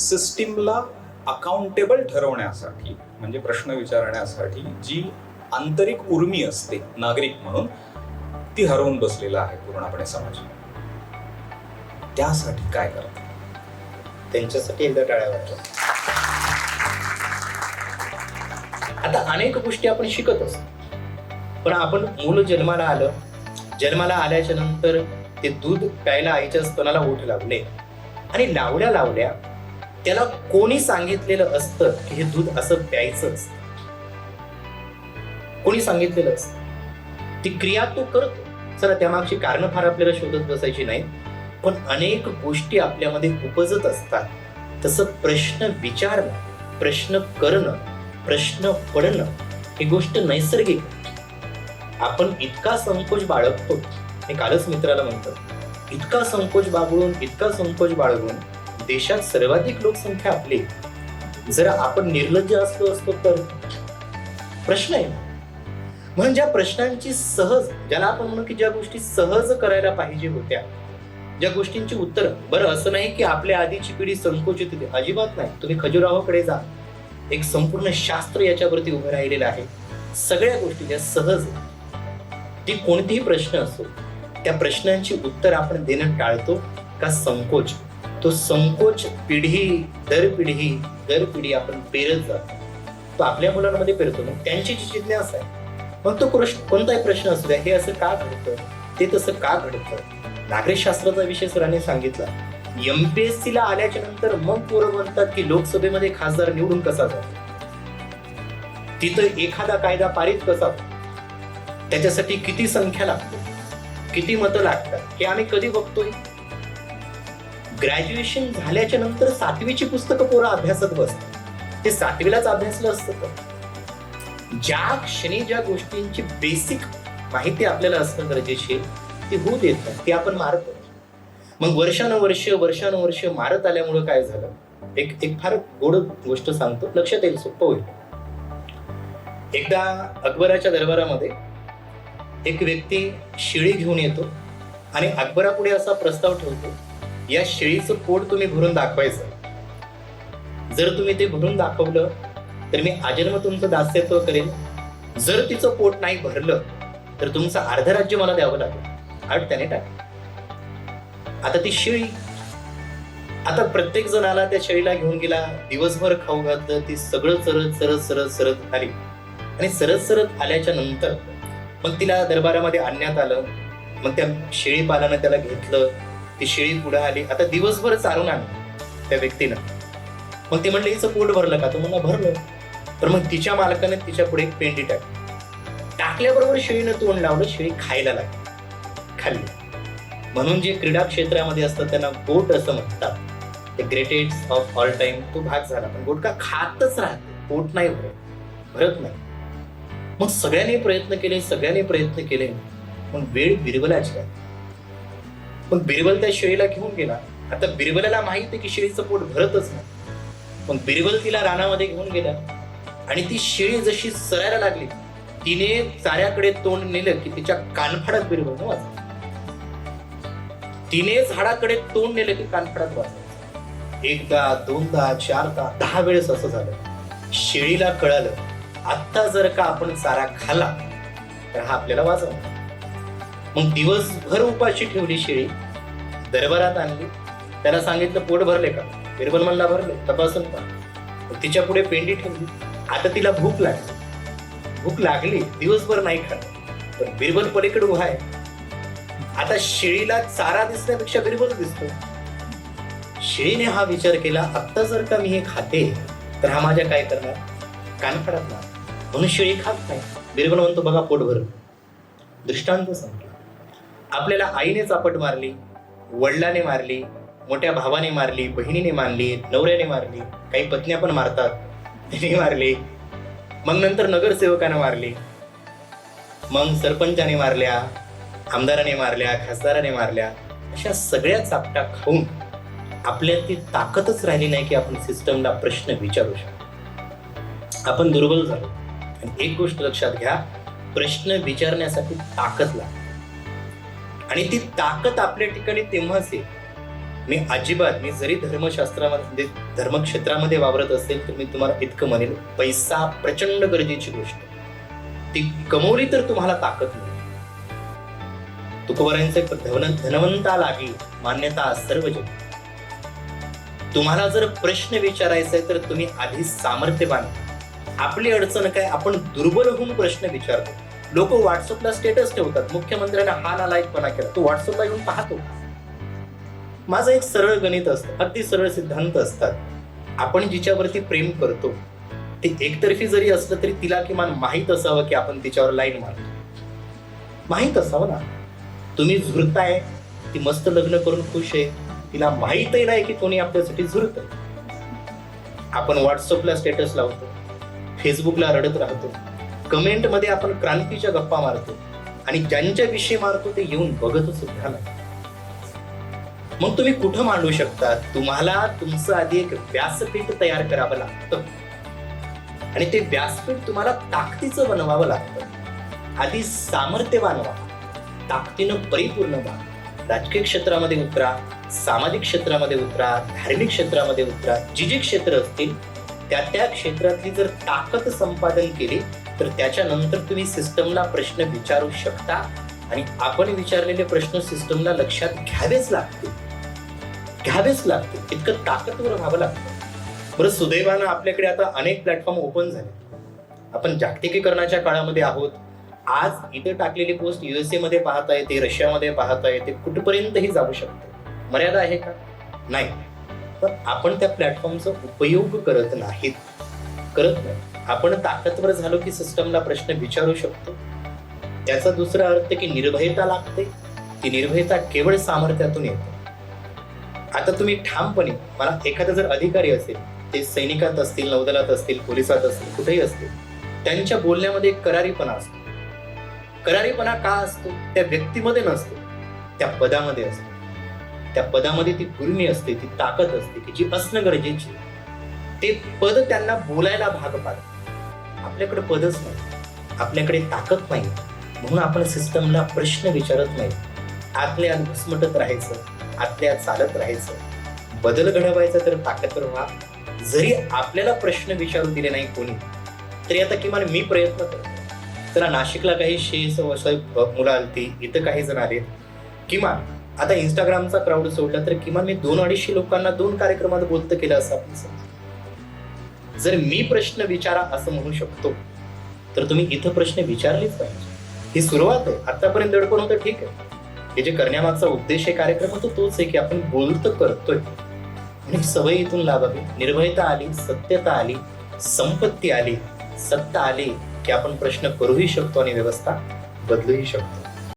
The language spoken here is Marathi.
सिस्टीमला अकाउंटेबल ठरवण्यासाठी म्हणजे प्रश्न विचारण्यासाठी जी आंतरिक उर्मी असते नागरिक म्हणून ती हरवून बसलेला आहे पूर्णपणे समाज. त्यासाठी काय करतात? त्यांच्यासाठी एकदा टाळ्या वाजवा. आता अनेक गोष्टी आपण शिकत असतो. पण आपण मूल जन्माला आलं जन्माला आल्याच्यानंतर ते दूध प्यायला आईच्या स्तनाला ओठ लावले आणि लावल्या लावल्या त्याला कोणी सांगितलेलं असतं की हे दूध असं प्यायचं असतं? कोणी सांगितलेलं असतं? ती क्रिया तो करतो. चला त्यामागची कारण फार आपल्याला शोधत बसायची नाही पण अनेक गोष्टी आपल्यामध्ये उपजत असतात. तसं प्रश्न विचारणं प्रश्न करणं प्रश्न पडणं ही गोष्ट नैसर्गिक. आपण इतका संकोच बाळगतो. हे कालच मित्राला म्हणतो इतका संकोच बागळून इतका संकोच बाळगून देशात सर्वाधिक लोकसंख्या आपली. जर आपण निर्लज्ज असलो असतो तर? प्रश्न आहे म्हणून ज्या प्रश्नांची सहज ज्याला आपण म्हणू की ज्या गोष्टी सहज करायला पाहिजे होत्या ज्या गोष्टींची उत्तर. बरं असं नाही की आपल्या आधीची पिढी संकोचित होती. अजिबात नाही. तुम्ही खजुराहोकडे जा. एक संपूर्ण शास्त्र याच्यावरती उभं राहिलेलं आहे. सगळ्या गोष्टी ज्या सहज ती कोणतीही प्रश्न असो त्या प्रश्नांची उत्तर आपण देणं टाळतो का संकोच? तो संकोच पिढी दर पिढी दर पिढी आपण पेरत जातो. तो आपल्या मुलांमध्ये पेरतो मग त्यांची जी जिज्ञासा आहे मग तो प्रश्न कोणताही प्रश्न असू द्या हे असं का घडतं? ते तसं का घडतं? नागरिकशास्त्राचा विषय सरांनी सांगितला. एमपीएससी ला आल्याच्यानंतर मग पोरं म्हणतात की लोकसभेमध्ये खासदार निवडून कसा जातो तिथं एखादा कायदा पारित कसा त्याच्यासाठी किती संख्या लागते? किती मतं लागतात? हे आम्ही कधी बघतोय? ग्रॅज्युएशन झाल्याच्यानंतर सातवीची पुस्तकं पोरं अभ्यासत बसतात. ते सातवीलाच अभ्यासलं असतं का ज्या क्षणी ज्या गोष्टींची बेसिक माहिती आपल्याला असणं गरजेची ते ती होऊ देत नाही ती आपण मारतो मग वर्षानुवर्ष वर्षानुवर्ष मारत आल्यामुळं काय झालं? एक एक फार गोड गोष्ट सांगतो लक्षात येईल सोपं होईल. एकदा अकबराच्या दरबारामध्ये एक व्यक्ती शिळी घेऊन येतो आणि अकबरापुढे असा प्रस्ताव ठेवतो या शेळीचं पोट तुम्ही भरून दाखवायचं. जर तुम्ही ते भरून दाखवलं तर मी आजन्म तुमचं दास्यत्व करेन. जर तिचं पोट नाही भरलं तर तुमचं अर्ध राज्य मला द्यावं लागेल. आठ त्याने टाक. आता ती शेळी आता प्रत्येक जण आला त्या शेळीला घेऊन गेला दिवसभर खाऊ घातलं ती सगळं चरत सरत सरत सरत आली आणि सरत सरत आल्याच्यानंतर मग तिला दरबारामध्ये आणण्यात आलं मग त्या शेळी पालानं त्याला घेतलं ती शेळी पुढे आली. आता दिवसभर चालून आणलं त्या व्यक्तीनं. मग ते म्हणलं हिचं पोट भरलं का? तो म्हणला भरलं. तर मग तिच्या मालकाने तिच्या पुढे एक पेंडी टाकली टाकल्याबरोबर शेळीनं तोंड लावलं शेळी खायला लागली. खाल्ली. म्हणून जे क्रीडा क्षेत्रामध्ये असतात त्यांना गोट असं म्हणतात. ते ग्रेटेस्ट ऑफ ऑल टाइम तो भाग झाला. पण गोटका खातच राहते पोट नाही भरत. भरत नाही. मग सगळ्यांनी प्रयत्न केले सगळ्यांनी प्रयत्न केले. पण वेळ बिरबलाची आहे पण बिरबल त्या शेळीला घेऊन गेला. आता बिरबलाला माहीत आहे की शेळीचं पोट भरतच नाही. पण बिरबल तिला रानामध्ये घेऊन गेला. आणि ती शेळी जशी सरायला लागली तिने चाऱ्याकडे तोंड नेलं की तिच्या कानफाडात बिरबल वाजला. तिने झाडाकडे तोंड नेलं की कानफडात वाजवायचं एकदा दोनदा चारदा दहा वेळेस असं झालं. शेळीला कळालं आत्ता जर का आपण चारा खाला तर हा आपल्याला वाचवणार मग दिवसभर उपाशी ठेवली शेळी दरबारात आणली. त्याला सांगितलं पोट भरले का? बिरबल म्हणला भरले तपासून का तिच्या पुढे पेंडी ठेवली. आता तिला भूक लागली. भूक लागली दिवसभर नाही खात. पण बिरबल पलीकडे उभा आहे. आता शेळीला चारा दिसण्यापेक्षा बिरबल दिसतो. शेळीने हा विचार केला आत्ता जर का मी हे खाते तर हा माझ्या काय करणार? कानफडात ना म्हणून शेळी खात नाही. बिरबल म्हणतो बघा पोट भर दृष्टांत संपला आपल्याला आईने चापट मारली वडिलाने मारली मोठ्या भावाने मारली बहिणीने मारली नवऱ्याने मारली काही पत्न्या पण मारतात त्यांनी मारली. मग नंतर नगरसेवकाने मारली. मग सरपंचाने मारल्या आमदाराने मारल्या खासदाराने मारल्या. अशा सगळ्या चापटा खाऊन आपल्यात ती ताकदच राहिली नाही की आपण सिस्टमला प्रश्न विचारू शकतो आपण दुर्बल झालो. आणि एक गोष्ट लक्षात घ्या प्रश्न विचारण्यासाठी ताकद लागते. आणि ती ताकद आपल्या ठिकाणी तेव्हाच येईल. मी अजिबात मी जरी धर्मशास्त्रामध्ये धर्मक्षेत्रामध्ये वावरत असेल तर मी तुम्हाला इतकं म्हणेल पैसा प्रचंड गरजेची गोष्ट. ती कमवली तर तुम्हाला ताकद मिळेल. तुकोबरांचे धवन धनवंता लागली मान्यता सर्व जग. तुम्हाला जर प्रश्न विचारायचा आहे तर तुम्ही आधी सामर्थ्य बांधा आपली अडचण काय आपण दुर्बल होऊन प्रश्न विचारतो. लोक व्हॉट्सअपला स्टेटस ठेवतात. मुख्यमंत्र्यांना हा नालायकपणा केला. तो व्हॉट्सअपला येऊन पाहतो. माझं एक सरळ गणित असतं. अगदी सरळ सिद्धांत असतात. आपण जिच्यावरती प्रेम करतो ते एकतर्फी जरी असलं तरी तिला किमान माहीत असावं की आपण तिच्यावर लाईन मारतो. माहीत असावं ना. तुम्ही झुरताय ती मस्त लग्न करून खुश आहे. तिला माहीतही नाही की कोणी आपल्यासाठी झुरत आपण व्हॉट्सअपला स्टेटस लावतो. फेसबुकला रडत राहतो. कमेंटमध्ये आपण क्रांतीच्या गप्पा मारतो आणि ज्यांच्या विषयी मारतो ते येऊन बघत सुद्धा नाही मग तुम्ही कुठं मांडू शकता? तुम्हाला तुमचं आधी एक व्यासपीठ तयार करावं लागतं. आणि ते व्यासपीठ तुम्हाला ताकदीचं बनवावं लागतं. आधी सामर्थ्यवान व्हा ताकदीनं परिपूर्ण व्हा. राजकीय क्षेत्रामध्ये उतरा सामाजिक क्षेत्रामध्ये उतरा धार्मिक क्षेत्रामध्ये उतरा जी जी क्षेत्र असतील त्या त्या क्षेत्रातली जर ताकद संपादन केली तर त्याच्यानंतर तुम्ही सिस्टमला प्रश्न विचारू शकता आणि आपण विचारलेले प्रश्न सिस्टमला लक्षात घ्यावेच लागतील. घ्यावेच लागतील. इतकं ताकदवर व्हावं लागतं. बरं सुदैवानं आपल्याकडे आता अनेक प्लॅटफॉर्म ओपन झाले. आपण जागतिकीकरणाच्या काळामध्ये आहोत. आज इथे टाकलेली पोस्ट युएसए मध्ये पाहता येते रशियामध्ये पाहता येते कुठपर्यंतही जाऊ शकते. मर्यादा आहे का? नाही. पण आपण त्या प्लॅटफॉर्मचा उपयोग करत नाहीत. करत नाही. आपण ताकदवर झालो की सिस्टमला प्रश्न विचारू शकतो. त्याचा दुसरा अर्थ की निर्भयता लागते. ती निर्भयता केवळ सामर्थ्यातून येते. आता तुम्ही ठामपणे मला एखादा जर अधिकारी असेल ते सैनिकात असतील नौदलात असतील पोलिसात असतील कुठेही असतील त्यांच्या बोलण्यामध्ये एक करारीपणा असतो. करारीपणा का असतो? त्या व्यक्तीमध्ये नसतो. त्या पदामध्ये असतो. त्या पदामध्ये ती गुरुमी असते ती ताकद असते की जी असणं गरजेची ते पद त्यांना बोलायला भाग पाडतं. आपल्याकडे पदच नाही. आपल्याकडे ताकद नाही. म्हणून आपण सिस्टमला प्रश्न विचारत नाही. आतल्या आत घुसमटत राहायचं आतल्या आत चालत राहायचं. बदल घडवायचा तर ताकदवर व्हा जरी आपल्याला प्रश्न विचारू दिले नाही कोणी तरी आता किमान मी प्रयत्न करतो. चला नाशिकला काही शे सव्वाशे मुलं आलती इथं काही जण आलेत. किमान आता इंस्टाग्रामचा क्राऊड सोडला तर किमान मी दोन अडीचशे लोकांना दोन कार्यक्रमात बोलतं केलं असं आपण जर मी प्रश्न विचारा असं म्हणू शकतो तर तुम्ही इथं प्रश्न विचारलेच पाहिजे. ही सुरुवात आहे. आतापर्यंत दडपण होतं ठीक आहे. हे जे करण्यामागचा उद्देश आहे कार्यक्रम तो तोच आहे की आपण बोलतं करतोय. आणि सवय इथून लाभावी निर्भयता आली सत्यता आली संपत्ती आली सत्ता आली की आपण प्रश्न करूही शकतो आणि व्यवस्था बदलूही शकतो.